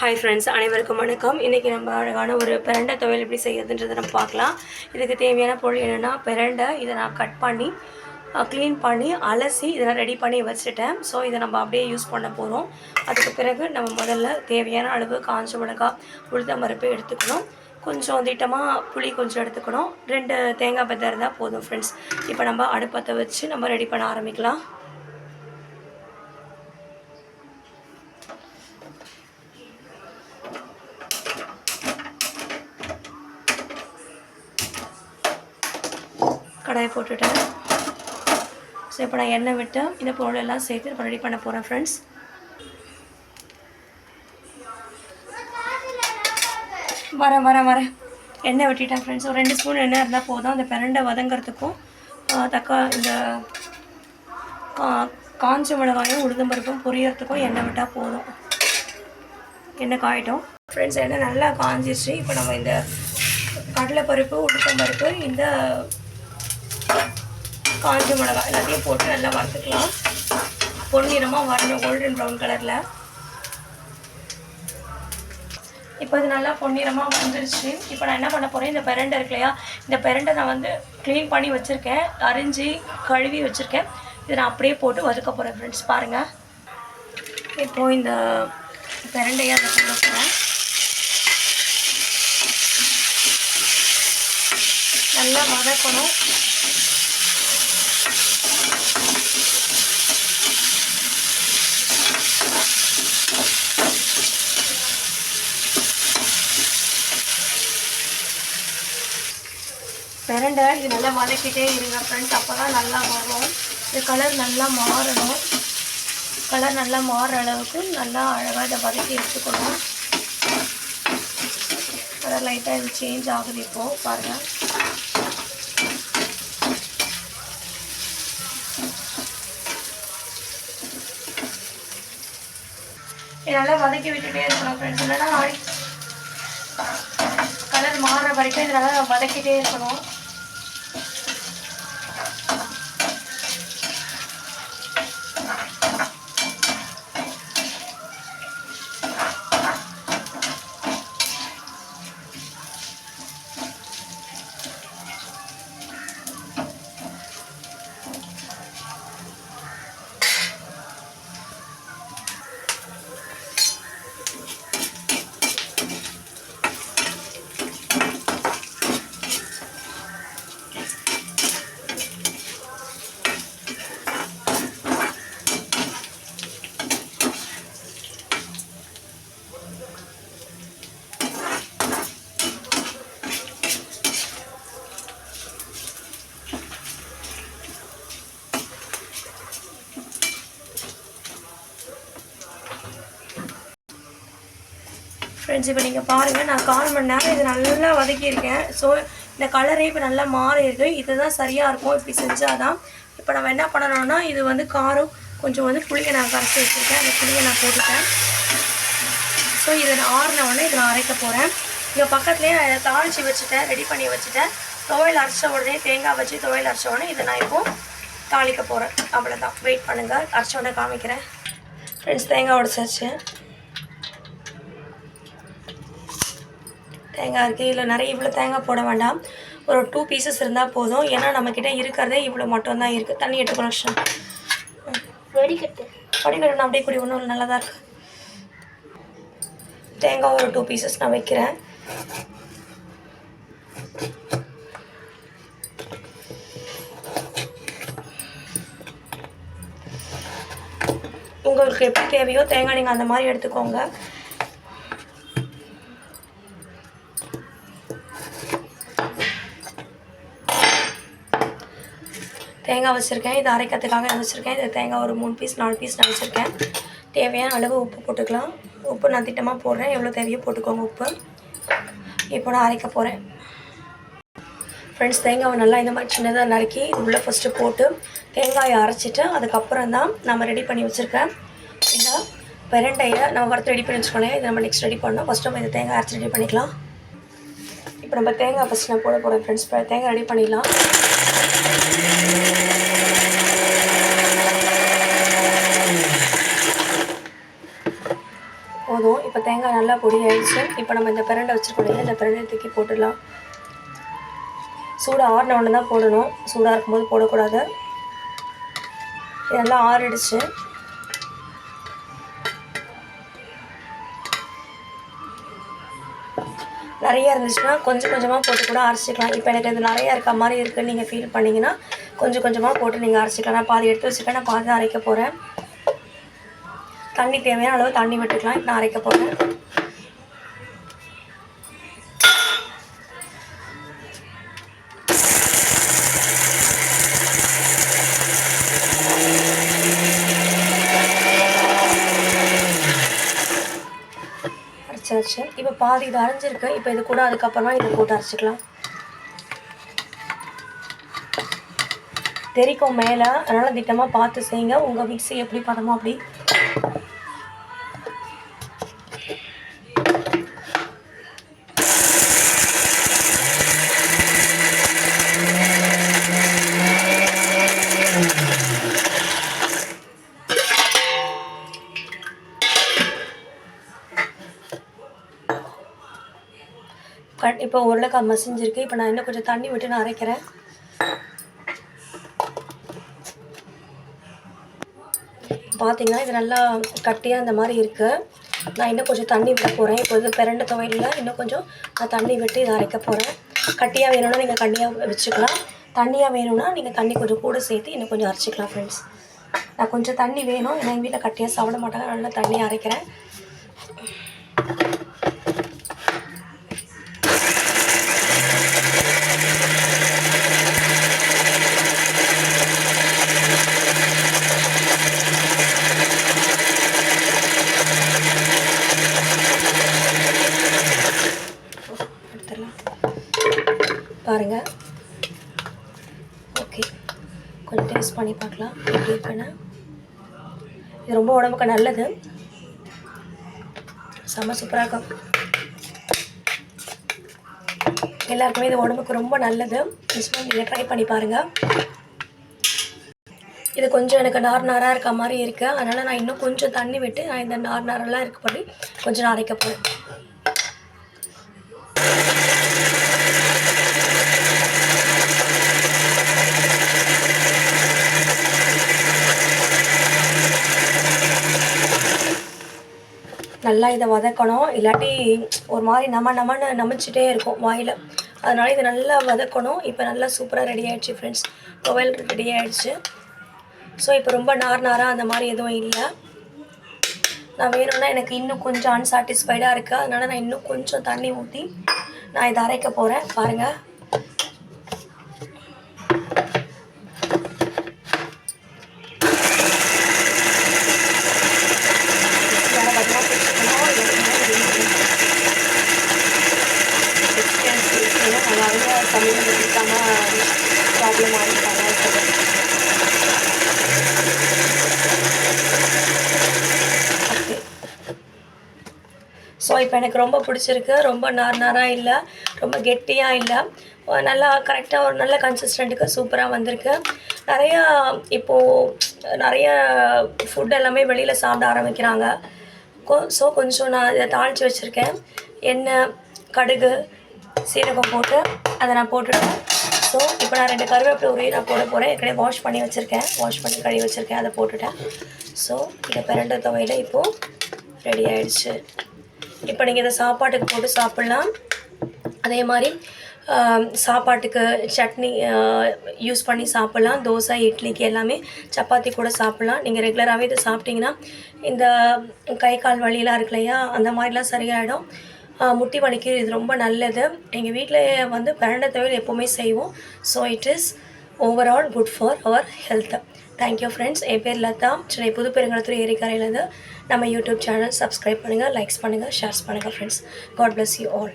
Hi friends அனைவருக்கும் வணக்கம். இன்றைக்கி நம்ம அழகான ஒரு பிரண்டை துவையல் எப்படி செய்யறதுன்றதை நம்ம பார்க்கலாம். இதுக்கு தேவையான பொருள் என்னென்னா பிரண்டை இதை நான் கட் பண்ணி க்ளீன் பண்ணி அலசி இதை நான் ரெடி பண்ணி வச்சுட்டேன். ஸோ இதை நம்ம அப்படியே யூஸ் பண்ண போகிறோம் அதுக்கு பிறகு நம்ம முதல்ல தேவையான அளவு காஞ்ச மிளகாய் உளுத்த பருப்பு எடுத்துக்கணும். கொஞ்சம் திட்டமாக புளி கொஞ்சம் எடுத்துக்கணும். ரெண்டு தேங்காய் பத்தை இருந்தால் போதும் ஃப்ரெண்ட்ஸ் இப்போ நம்ம அடுப்பத்தை வச்சு நம்ம ரெடி பண்ண ஆரம்பிக்கலாம். கடாயை போட்டுட்டேன். ஸோ இப்போ நான் எண்ணெய் விட்டு இந்த பொருள் எல்லாம் சேர்த்து இப்போ ரெடி பண்ண போகிறேன் ஃப்ரெண்ட்ஸ் வரேன் வரேன் வரேன். எண்ணெய் விட்டுட்டேன் ஃப்ரெண்ட்ஸ் ஒரு ரெண்டு ஸ்பூன் எண்ணெய் இருந்தால் போதும். அந்த பிரண்டை வதங்கிறதுக்கும் தக்கா இந்த கா- காஞ்ச மிளகாயும் உளுந்தம்பருப்பும் பொரியறதுக்கும் எண்ணெய் விட்டால் போதும். எண்ணெய் காயிட்டோம். ஃப்ரெண்ட்ஸ் எண்ணெய் நல்லா காஞ்சிருச்சு. இப்போ நம்ம இந்த கடலைப்பருப்பு உளுத்தம்பருப்பு இந்த காஞ்ச மிளகா எல்லாத்தையும் போட்டு நல்லா வறுத்துக்கலாம். பொன்னிறமாக வரணும் கோல்டன் ப்ரௌன் கலரில் இப்போ இது நல்லா பொன்னிறமாக வந்துருச்சு. இப்போ நான் என்ன பண்ண போகிறேன் இந்த பெரண்டை இருக்கு இல்லையா? இந்த பிரண்டை நான் வந்து க்ளீன் பண்ணி வச்சுருக்கேன். அரிஞ்சு கழுவி வச்சுருக்கேன். இதை நான் அப்படியே போட்டு வதக்க போகிறேன் ஃப்ரெண்ட்ஸ் பாருங்கள் இப்போது இந்த பெரண்டையாக அதை போட போகிறேன் நல்லா வதக்கணும். பிரண்டை இது நல்லா வதக்கிட்டே இருங்க ஃப்ரெண்ட்ஸ் அப்போ தான் நல்லா வரும். இது கலர் நல்லா மாறணும். கலர் நல்லா மாறுற அளவுக்கு நல்லா அழகாக இதை வதக்கி எடுத்துக்கணும். கலர் லைட்டாக இது சேஞ்ச் ஆகுது இப்போது பாருங்கள் நல்லா வதக்கி விட்டுட்டே இருக்கணும் ஃப்ரெண்ட்ஸ் இல்லைன்னா கலர் மாறுற வரைக்கும் இதனால் வதக்கிட்டே இருக்கணும். ஃப்ரெண்ட்ஸ் இப்போ நீங்கள் பாருங்கள் நான் கால் மணி நேரம் இது நல்லா வதக்கியிருக்கேன். ஸோ இந்த கலரே இப்போ நல்லா மாறிருக்கு இதுதான் சரியாக இருக்கும். இப்படி செஞ்சால் தான் இப்போ நம்ம என்ன பண்ணணும்னா இது வந்து காரம் கொஞ்சம் வந்து புளியை நான் கரைச்சி வச்சுருக்கேன். அந்த புளியை நான் போட்டுட்டேன். ஸோ இதை நான் ஆறின உடனே இதை நான் அரைக்க போகிறேன் இங்கே பக்கத்துலேயே நான் இதை தாளித்து வச்சுட்டேன் ரெடி பண்ணி வச்சுட்டேன். துவையல் அரைச்ச உடனே தேங்காய் வச்சு துவையல் அரைச்ச உடனே இதை நான் இப்போது தாளிக்க போகிறேன் அவ்வளோதான் வெயிட் பண்ணுங்கள் அரைச்ச உடனே காமிக்கிறேன். ஃப்ரெண்ட்ஸ் தேங்காய் உடச்சாச்சு. தேங்காய் இருக்குது இதில் நிறைய இவ்வளோ தேங்காய் போட வேண்டாம். ஒரு டூ பீசஸ் இருந்தால் போதும். ஏன்னா நம்மக்கிட்ட இருக்கிறதே இவ்வளோ மட்டும்தான் இருக்குது தண்ணி எடுத்து கனெக்ஷன் வெடிக்கட்டு படிக்கணும் அப்படியே குடி. ஒன்றும் நல்லா தான் இருக்குது தேங்காய் ஒரு டூ பீசஸ் நான் வைக்கிறேன். உங்களுக்கு எப்படி தேவையோ தேங்காய் நீங்கள் அந்த மாதிரி எடுத்துக்கோங்க. தேங்காய் வச்சுருக்கேன். இது அரைக்கிறதுக்காக வச்சுருக்கேன். இது தேங்காய் ஒரு மூணு பீஸ் நாலு பீஸ் நான் வச்சுருக்கேன். தேவையான அளவு உப்பு போட்டுக்கலாம். உப்பு நான் திட்டமாக போடுறேன். எவ்வளோ தேவையோ போட்டுக்கோங்க உப்பு. இப்போ நான் அரைக்க போகிறேன் ஃப்ரெண்ட்ஸ் தேங்காவை நல்லா இந்த மாதிரி சின்னதாக நறுக்கி உள்ளே ஃபஸ்ட்டு போட்டு தேங்காயை அரைச்சிட்டு அதுக்கப்புறம் தான் நம்ம ரெடி பண்ணி வச்சுருக்கேன் இந்த பெரண்டையை நம்ம வறுத்து ரெடி பண்ணி வச்சுக்கோங்க. இதை நம்ம நெக்ஸ்ட் ரெடி பண்ணோம் ஃபஸ்ட்டு நம்ம இந்த தேங்காய் அரைச்சி ரெடி பண்ணிக்கலாம். இப்போ நம்ம தேங்காய் ஃபஸ்ட் நான் போட போகிறேன் ஃப்ரெண்ட்ஸ் தேங்காய் ரெடி பண்ணிடலாம். போதும். இப்போ தேங்காய் நல்லா பொடி ஆயிடுச்சு இப்போ நம்ம இந்த பிரண்டை வச்சுருக்கோம். இந்த பிரண்டை தூக்கி போட்டுடலாம். சூடு ஆறின ஒன்று தான் போடணும். சூடாக இருக்கும்போது போடக்கூடாது. இதெல்லாம் நல்லா ஆறிடுச்சு. நிறையா இருந்துச்சுன்னா கொஞ்சம் கொஞ்சமாக போட்டு கூட அரைச்சிக்கலாம். இப்போ எனக்கு இது நிறையா இருக்க மாதிரி இருக்குன்னு நீங்கள் ஃபீல் பண்ணிங்கன்னா கொஞ்சம் கொஞ்சமாக போட்டு நீங்கள் அரைச்சிக்கலாம். நான் பாதி எடுத்து வச்சுருக்கேன். நான் பாதி தான் அரைக்க போகிறேன் தண்ணி தேவையான அளவு தண்ணி விட்டுக்கலாம். இப்போ நான் அரைக்க போகிறேன் அரைச்சாச்சு. இப்போ பாதி இது அரைஞ்சிருக்கு. இப்போ இது கூட அதுக்கப்புறமா இதை போட்டு அரைச்சிக்கலாம். தெரிக்கும் மேலே. அதனால் திட்டமாக பார்த்து செய்யுங்க. உங்கள் மிக்ஸி எப்படி பதமோ அப்படி. இப்போ உருளைக்காய் மசிஞ்சிருக்கு. இப்போ நான் இன்னும் கொஞ்சம் தண்ணி விட்டு நான் அரைக்கிறேன். பார்த்தீங்கன்னா இது நல்லா கட்டியாக இந்த மாதிரி இருக்குது நான் இன்னும் கொஞ்சம் தண்ணி விட போகிறேன் இப்போ இது பிறண்ட துவையில் இன்னும் கொஞ்சம் நான் தண்ணி விட்டு இதை அரைக்க போகிறேன் கட்டியாக வேணும்னா நீங்கள் கண்ணியாக வச்சுக்கலாம். தண்ணியாக வேணும்னா நீங்கள் தண்ணி கொஞ்சம் கூட சேர்த்து இன்னும் கொஞ்சம் அரைச்சிக்கலாம் ஃப்ரெண்ட்ஸ் நான் கொஞ்சம் தண்ணி வேணும். ஏன்னா எங்கள் வீட்டில் கட்டியாக சாப்பிட மாட்டாங்க. நல்லா தண்ணி அரைக்கிறேன் எடுத்துடலாம் பாருங்கள் ஓகே கொஞ்சம் டேஸ்ட் பண்ணி பார்க்கலாம். எப்படி பண்ண இது ரொம்ப உடம்புக்கு நல்லது. செம்ம சூப்பராக இருக்கும். எல்லாருக்குமே இது உடம்புக்கு ரொம்ப நல்லது. நிச்சயமாக நீங்கள் ட்ரை பண்ணி பாருங்கள் இது கொஞ்சம் எனக்கு நார் நாராக இருக்க மாதிரி இருக்குது அதனால் நான் இன்னும் கொஞ்சம் தண்ணி விட்டு நான் இந்த நார் நாரெல்லாம் இருக்கப்படி கொஞ்சம் நான் அரைக்க போகிறேன் நல்லா இதை வதக்கணும். இல்லாட்டி ஒரு மாதிரி நம்ம நம்மன்னு நமைச்சிட்டே இருக்கும் வாயில். அதனால் இதை நல்லா வதக்கணும். இப்போ நல்லா சூப்பராக ரெடி ஆகிடுச்சு ஃப்ரெண்ட்ஸ் துவையல் ரெடி ஆகிடுச்சு ஸோ இப்போ ரொம்ப நார் நாராக அந்த மாதிரி எதுவும் இல்லை. நான் வேணும்னா எனக்கு இன்னும் கொஞ்சம் அன்சாட்டிஸ்ஃபைடாக இருக்குது அதனால் நான் இன்னும் கொஞ்சம் தண்ணி ஊற்றி நான் இதை அரைக்க போகிறேன் பாருங்கள் இப்போ எனக்கு ரொம்ப பிடிச்சிருக்கு. ரொம்ப நார் நாராக இல்லை. ரொம்ப கெட்டியாக இல்லை. நல்லா கரெக்டாக ஒரு நல்ல கன்சிஸ்டண்ட்டுக்கு சூப்பராக வந்திருக்கு. நிறையா இப்போது நிறைய ஃபுட் எல்லாமே வெளியில் சாப்பிட ஆரம்பிக்கிறாங்க. ஸோ கொஞ்சம் நான் இதை தாளித்து வச்சுருக்கேன். எண்ணெய் கடுகு சீரகம் போட்டு அதை நான் போட்டுட்டேன் ஸோ இப்போ நான் ரெண்டு கருவேப்பிலை உரிய நான் போட போகிறேன் ஏற்கனவே வாஷ் பண்ணி வச்சுருக்கேன். வாஷ் பண்ணி கழுவி வச்சுருக்கேன். அதை போட்டுட்டேன். ஸோ இந்த பிறண்ட துவையில். இப்போது ரெடி ஆகிடுச்சு இப்போ நீங்கள் இதை சாப்பாட்டுக்கு போட்டு சாப்பிட்லாம். அதே மாதிரி சாப்பாட்டுக்கு சட்னி யூஸ் பண்ணி சாப்பிட்லாம். தோசை இட்லிக்கு எல்லாமே சப்பாத்தி கூட சாப்பிட்லாம். நீங்கள் ரெகுலராகவே இதை சாப்பிட்டீங்கன்னா இந்த கை கால் வழியெலாம் இருக்கு இல்லையா அந்த மாதிரிலாம் சரியாயிடும். முட்டி வலிக்கு இது ரொம்ப நல்லது. எங்கள் வீட்டில் வந்து பிரண்டை துவையல் எப்போவுமே செய்வோம். So it is overall good for our health thank you friends என் பேர் லதா. சென்னை புதுப்பெருங்குளத்தூர் பெருங்கலத்தூர் ஏரிக்கரையிலேருந்து நம்ம யூடியூப் சேனல் சப்ஸ்கிரைப் பண்ணுங்கள் லைக்ஸ் பண்ணுங்கள் ஷேர்ஸ் பண்ணுங்கள் friends God bless you all